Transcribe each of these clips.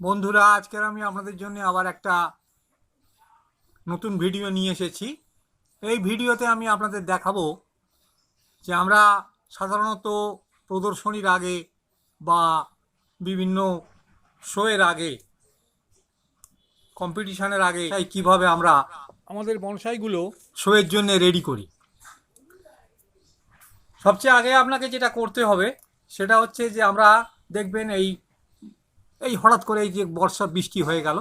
বন্ধুরা আজকের আমি আপনাদের জন্য আবার একটা নতুন ভিডিও নিয়ে এসেছি। এই ভিডিওতে আমি আপনাদের দেখাবো যে আমরা সাধারণত প্রদর্শনীর আগে বা বিভিন্ন শোয়ের আগে কম্পিটিশনের আগে তাই কীভাবে আমরা আমাদের বনসাইগুলো শোয়ের জন্য রেডি করি। সবচেয়ে আগে আপনাকে যেটা করতে হবে সেটা হচ্ছে যে আমরা দেখবেন এই এই হঠাৎ করে এই যে বর্ষা, বৃষ্টি হয়ে গেল,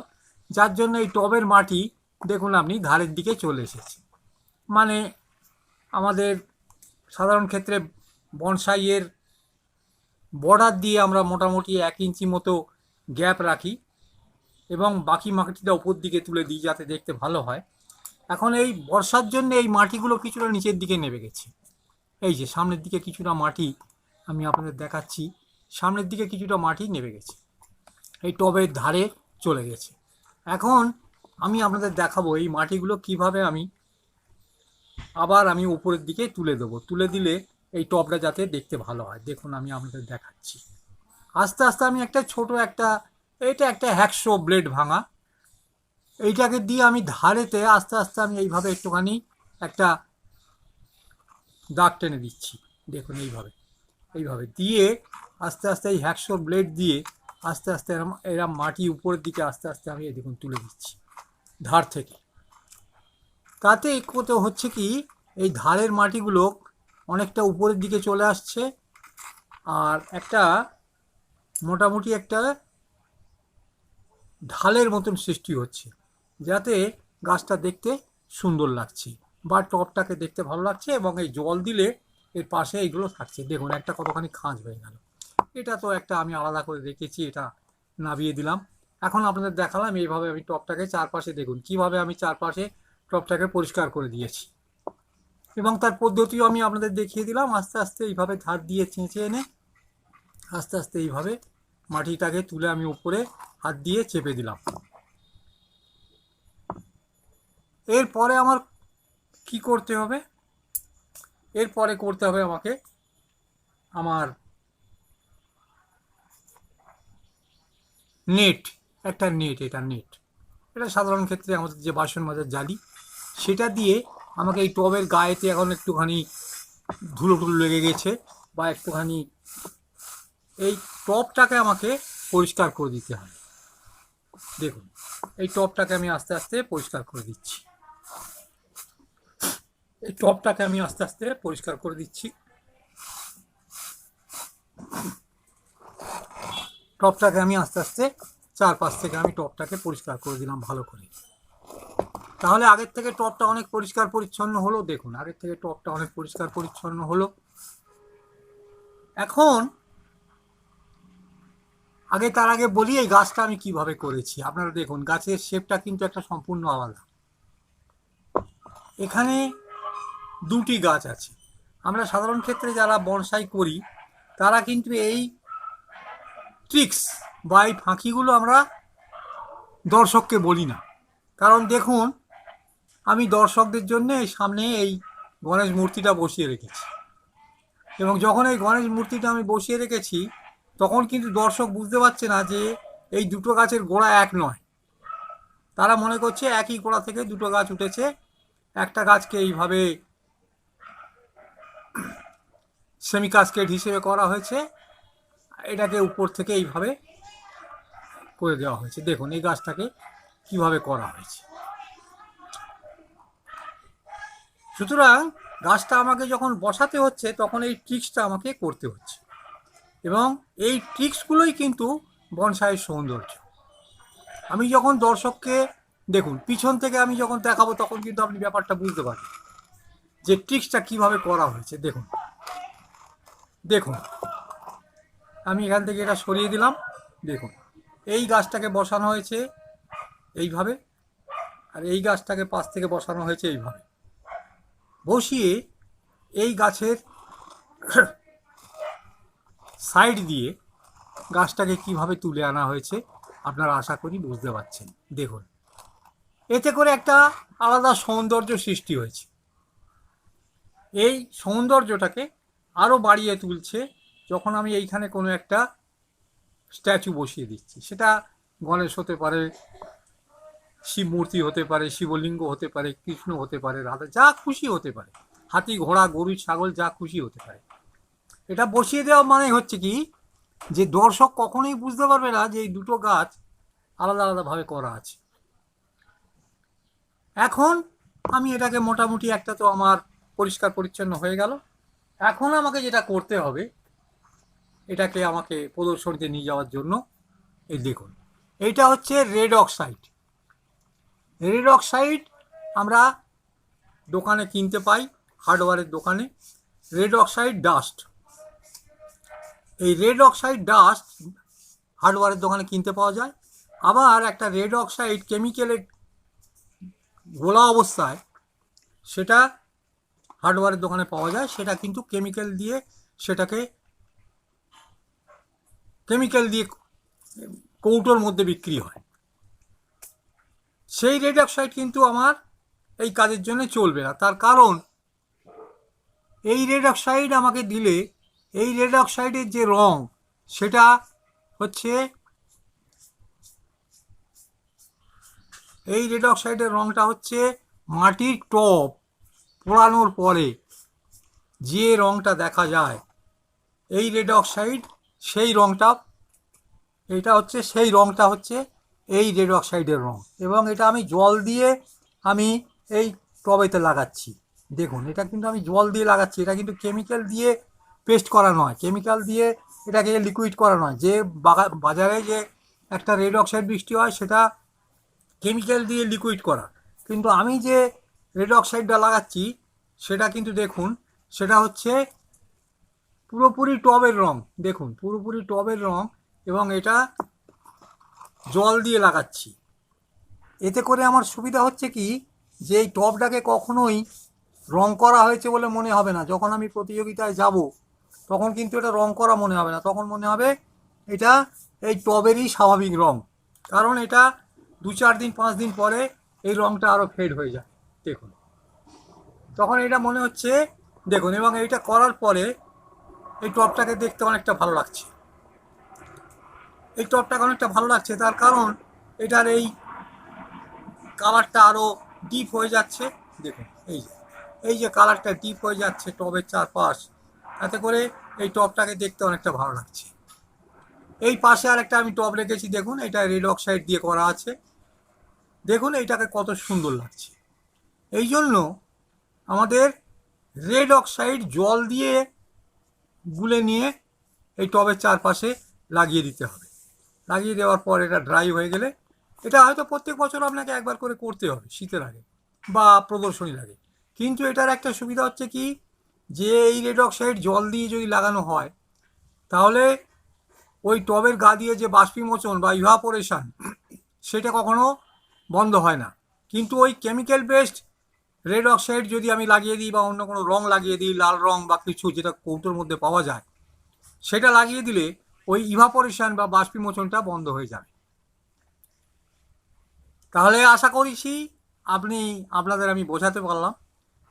যার জন্য এই টবের মাটি, দেখুন আপনি, ধারের দিকে চলে এসেছে। মানে আমাদের সাধারণ ক্ষেত্রে বনসাইয়ের বর্ডার দিয়ে আমরা মোটামুটি এক ইঞ্চি মতো গ্যাপ রাখি এবং বাকি মাটিটা উপর দিকে তুলে দিই যাতে দেখতে ভালো হয়। এখন এই বর্ষার জন্য এই মাটিগুলো কিছুটা নিচের দিকে নেমে গেছে। এই যে সামনের দিকে কিছুটা মাটি আমি আপনাদের দেখাচ্ছি, সামনের দিকে কিছুটা মাটি নেমে গেছে। এই টবের ধারে চলে গেছে। এখন আমি আপনাদের দেখাবো এই মাটিগুলো কীভাবে আমি আবার আমি উপরের দিকে তুলে দেবো। তুলে দিলে এই টবটা যাতে দেখতে ভালো হয়। দেখুন, আমি আপনাদের দেখাচ্ছি। আস্তে আস্তে আমি একটা ছোট একটা, এটা একটা হ্যাকশো ব্লেড ভাঙা। এইটাকে দিয়ে আমি ধারেতে আস্তে আস্তে আমি এইভাবে একটুখানি একটা দাগ টেনে দিচ্ছি। দেখুন, এইভাবে। এইভাবে দিয়ে আস্তে আস্তে এই হ্যাকশো ব্লেড দিয়ে আস্তে আস্তে এরম এরম মাটি উপরের দিকে আস্তে আস্তে আমি দেখুন তুলে দিচ্ছি, ধার থেকে। তাতে কত হচ্ছে কি, এই ধারের মাটিগুলো অনেকটা উপরের দিকে চলে আসছে, আর একটা মোটামুটি একটা ঢালের মতন সৃষ্টি হচ্ছে, যাতে গাছটা দেখতে সুন্দর লাগছে বা টপটাকে দেখতে ভালো লাগছে এবং এই জল দিলে এর পাশে এইগুলো থাকছে। দেখুন, একটা কতখানি খাঁজ হয়ে গেল। এটা তো একটা আমি আলাদা করে রেখেছি, এটা নাবিয়ে দিলাম। এখন আপনাদের দেখালাম এইভাবে আমি টপটাকে চারপাশে দেখুন, কীভাবে আমি চারপাশে টপটাকে পরিষ্কার করে দিয়েছি। এবং তার পদ্ধতিও আমি আপনাদের দেখিয়ে দিলাম, আস্তে আস্তে এইভাবে ধার দিয়ে চেঁচে এনে আস্তে আস্তে এইভাবে মাটিটাকে তুলে আমি উপরে হাত দিয়ে চেপে দিলাম। এরপরে আমার কি করতে হবে? এরপরে করতে হবে আমাকে আমার নেট, একটা নেট, এটা নেট। এটা সাধারণ ক্ষেত্রে আমাদের যে বাসন মাজার জালি, সেটা দিয়ে আমাকে এই টবের গায়েতে এখন একটুখানি ধুলো টুলো লেগে গেছে বা একটুখানি, এই টবটাকে আমাকে পরিষ্কার করে দিতে হবে। দেখুন, এই টবটাকে আমি আস্তে আস্তে পরিষ্কার করে দিচ্ছি। এই টবটাকে আমি আস্তে আস্তে পরিষ্কার করে দিচ্ছি। টপটাকে আমি আস্তে আস্তে চারপাশ থেকে আমি টপটাকে পরিষ্কার করে দিলাম ভালো করে। তাহলে আগের থেকে টপটা অনেক পরিষ্কার পরিচ্ছন্ন হলো, দেখুন, আগের থেকে টপটা অনেক পরিষ্কার পরিচ্ছন্ন হলো। এখন, আগে তার আগে বলি, এই গাছটা আমি কীভাবে করেছি। আপনারা দেখুন, গাছের শেপটা কিন্তু একটা সম্পূর্ণ আলাদা। এখানে দুটি গাছ আছে। আমরা সাধারণ ক্ষেত্রে যারা বনসাই করি, তারা কিন্তু এই ট্রিক্স বা এই ফাঁকিগুলো আমরা দর্শককে বলি না। কারণ দেখুন, আমি দর্শকদের জন্য সামনে এই গণেশ মূর্তিটা বসিয়ে রেখেছি। এবং যখন এই গণেশ মূর্তিটা আমি বসিয়ে রেখেছি, তখন কিন্তু দর্শক বুঝতে পারছে না যে এই দুটো গাছের গোড়া এক নয়। তারা মনে করছে একই গোড়া থেকে দুটো গাছ উঠেছে, একটা গাছকে এইভাবে সেমি কাস্কেট হিসেবে করা হয়েছে এটাকে উপর থেকে এইভাবে করে দেওয়া হয়েছে। দেখুন, এই গাছটাকে কীভাবে করা হয়েছে। সুতরাং গাছটা আমাকে যখন বসাতে হচ্ছে, তখন এই ট্রিক্সটা আমাকে করতে হচ্ছে। এবং এই ট্রিক্সগুলোই কিন্তু বনসাইয়ের সৌন্দর্য। আমি যখন দর্শককে, দেখুন, পিছন থেকে আমি যখন দেখাবো, তখন কিন্তু আপনি ব্যাপারটা বুঝতে পারবেন যে ট্রিক্সটা কীভাবে করা হয়েছে। দেখুন দেখুন। আমি এখান থেকে এটা সরিয়ে দিলাম। দেখুন, এই গাছটাকে বসানো হয়েছে এইভাবে, আর এই গাছটাকে পাশ থেকে বসানো হয়েছে এইভাবে। বসিয়ে এই গাছের সাইড দিয়ে গাছটাকে কীভাবে তুলে আনা হয়েছে আপনারা আশা করি বুঝতে পারছেন। দেখুন, এতে করে একটা আলাদা সৌন্দর্য সৃষ্টি হয়েছে। এই সৌন্দর্যটাকে আরও বাড়িয়ে তুলছে যখন আমি এইখানে কোনো একটা স্ট্যাচু বসিয়ে দিচ্ছি, সেটা গণেশ হতে পারে, শিব মূর্তি হতে পারে, শিবলিঙ্গ হতে পারে, কৃষ্ণ হতে পারে, রাধা, যা খুশি হতে পারে, হাতি, ঘোড়া, গরু, ছাগল, যা খুশি হতে পারে। এটা বসিয়ে দেওয়া মানে হচ্ছে কি, যে দর্শক কখনোই বুঝতে পারবে না যে এই দুটো গাছ আলাদা আলাদাভাবে করা আছে। এখন আমি এটাকে মোটামুটি একটা তো আমার পরিষ্কার পরিচ্ছন্ন হয়ে গেল। এখন আমাকে যেটা করতে হবে এটাকে আমাকে প্রদর্শনীতে নিয়ে যাওয়ার জন্য এই দেখুন। এইটা হচ্ছে রেড অক্সাইড। রেড অক্সাইড আমরা দোকানে কিনতে পাই, হার্ডওয়ারের দোকানে। Red oxide dust. এই রেড অক্সাইড ডাস্ট হার্ডওয়ারের দোকানে কিনতে পাওয়া যায়। আবার একটা রেড অক্সাইড কেমিক্যালে গোলা অবস্থায় সেটা হার্ডওয়ারের দোকানে পাওয়া যায়, সেটা কিন্তু কেমিক্যাল দিয়ে সেটাকে কেমিক্যাল দিয়ে কৌটোর মধ্যে বিক্রি হয়। সেই রেড অক্সাইড কিন্তু আমার এই কাজের জন্য চলবে না। তার কারণ, এই রেড অক্সাইড আমাকে দিলে, এই রেড অক্সাইডের যে রং, সেটা হচ্ছে এই রেড অক্সাইডের রংটা হচ্ছে মাটির টপ পোড়ানোর পরে যে রংটা দেখা যায়, এই রেড অক্সাইড সেই রংটা, এটা হচ্ছে, সেই রংটা হচ্ছে এই রেড অক্সাইডের রং। এবং এটা আমি জল দিয়ে আমি এই টবেতে লাগাচ্ছি। দেখুন, এটা কিন্তু আমি জল দিয়ে লাগাচ্ছি। এটা কিন্তু কেমিক্যাল দিয়ে পেস্ট করা নয়। কেমিক্যাল দিয়ে এটাকে লিকুইড করা নয়। যে বাজারে যে একটা রেড অক্সাইড বৃষ্টি হয়, সেটা কেমিক্যাল দিয়ে লিকুইড করা। কিন্তু আমি যে রেড অক্সাইডটা লাগাচ্ছি, সেটা কিন্তু দেখুন, সেটা হচ্ছে পুরোপুরি টবের রং, দেখুন, পুরোপুরি টবের রং এবং এটা জল দিয়ে লাগাচ্ছি। এতে করে আমার সুবিধা হচ্ছে কি, যে এই টবটাকে কখনোই রং করা হয়েছে বলে মনে হবে না। যখন আমি প্রতিযোগিতায় যাব, তখন কিন্তু এটা রং করা মনে হবে না। তখন মনে হবে এটা এই টবেরই স্বাভাবিক রং। কারণ এটা দু চার দিন, পাঁচ দিন পরে এই রংটা আরও ফেড হয়ে যায়। দেখুন। তখন এটা মনে হচ্ছে, দেখুন, এবং এইটা করার পরে এই টবটাকে দেখতে অনেকটা ভালো লাগছে। এই টবটাকে অনেকটা ভালো লাগছে, তার কারণ এটার এই কালারটা আরও ডিপ হয়ে যাচ্ছে। দেখুন, এই যে এই যে কালারটা ডিপ হয়ে যাচ্ছে টবের চারপাশ, তাতে করে এই টবটাকে দেখতে অনেকটা ভালো লাগছে। এই পাশে আরেকটা আমি টব রেখেছি, দেখুন, এটা রেড অক্সাইড দিয়ে করা আছে। দেখুন, এইটাকে কত সুন্দর লাগছে। এই জন্য আমাদের রেড অক্সাইড জল দিয়ে গুলে নিয়ে এই টবের চারপাশে লাগিয়ে দিতে হবে। লাগিয়ে দেওয়ার পর এটা ড্রাই হয়ে গেলে এটা হয়তো প্রত্যেক বছর আপনাকে একবার করে করতে হবে শীতের আগে বা প্রদর্শনী লাগে কিন্তু এটার একটা সুবিধা হচ্ছে কি? যে এই রেড অক্সাইড জল দিয়ে যদি লাগানো হয়, তাহলে ওই টবের গা দিয়ে যে বাষ্পীমোচন বা ইভাপোরেশন সেটা কখনো বন্ধ হয় না। কিন্তু ওই কেমিক্যাল বেসড রেড অক্সাইড যদি আমি লাগিয়ে দিই বা অন্য কোনো রং লাগিয়ে দিই, লাল রং বা কিছু যেটা কৌটোর মধ্যে পাওয়া যায়, সেটা লাগিয়ে দিলে ওই ইভাপোরেশন বা বাষ্পীমোচনটা বন্ধ হয়ে যাবে। তাহলে আশা করিছি আপনি, আপনাদের আমি বোঝাতে পারলাম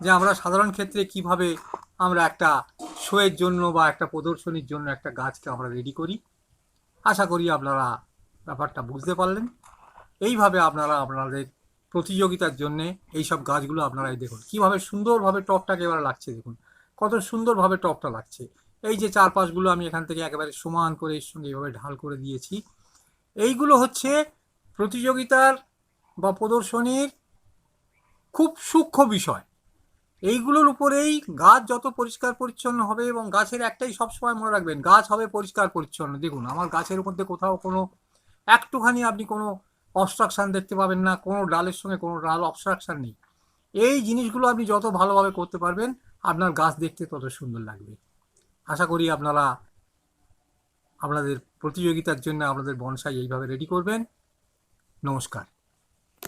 যে আমরা সাধারণ ক্ষেত্রে কীভাবে আমরা একটা শোয়ের জন্য বা একটা প্রদর্শনীর জন্য একটা গাছকে আমরা রেডি করি। আশা করি আপনারা ব্যাপারটা বুঝতে পারলেন। এইভাবে আপনারা আপনাদের প্রতিযোগিতার জন্যে এইসব গাছগুলো আপনারাই দেখুন, কীভাবে সুন্দরভাবে টপটাকে এবার লাগছে দেখুন, কত সুন্দরভাবে টপটা লাগছে। এই যে চারপাশগুলো আমি এখান থেকে একেবারে সমান করে এর সঙ্গে এইভাবে ঢাল করে দিয়েছি। এইগুলো হচ্ছে প্রতিযোগিতার বা প্রদর্শনীর খুব সূক্ষ্ম বিষয়। এইগুলোর উপরেই গাছ যত পরিষ্কার পরিচ্ছন্ন হবে এবং গাছের একটাই সবসময় মনে রাখবেন, গাছ হবে পরিষ্কার পরিচ্ছন্ন। দেখুন, আমার গাছের মধ্যে কোথাও কোনো একটুখানি আপনি কোনো অবস্ট্রাকশান দেখতে পাবেন না, কোনো ডালের সঙ্গে কোনো ডাল অবস্ট্রাকশান নেই। এই জিনিসগুলো আপনি যত ভালোভাবে করতে পারবেন, আপনার গাছ দেখতে তত সুন্দর লাগবে। আশা করি আপনারা আপনাদের প্রতিযোগিতার জন্য আপনাদের বনসাই এইভাবে রেডি করবেন। নমস্কার।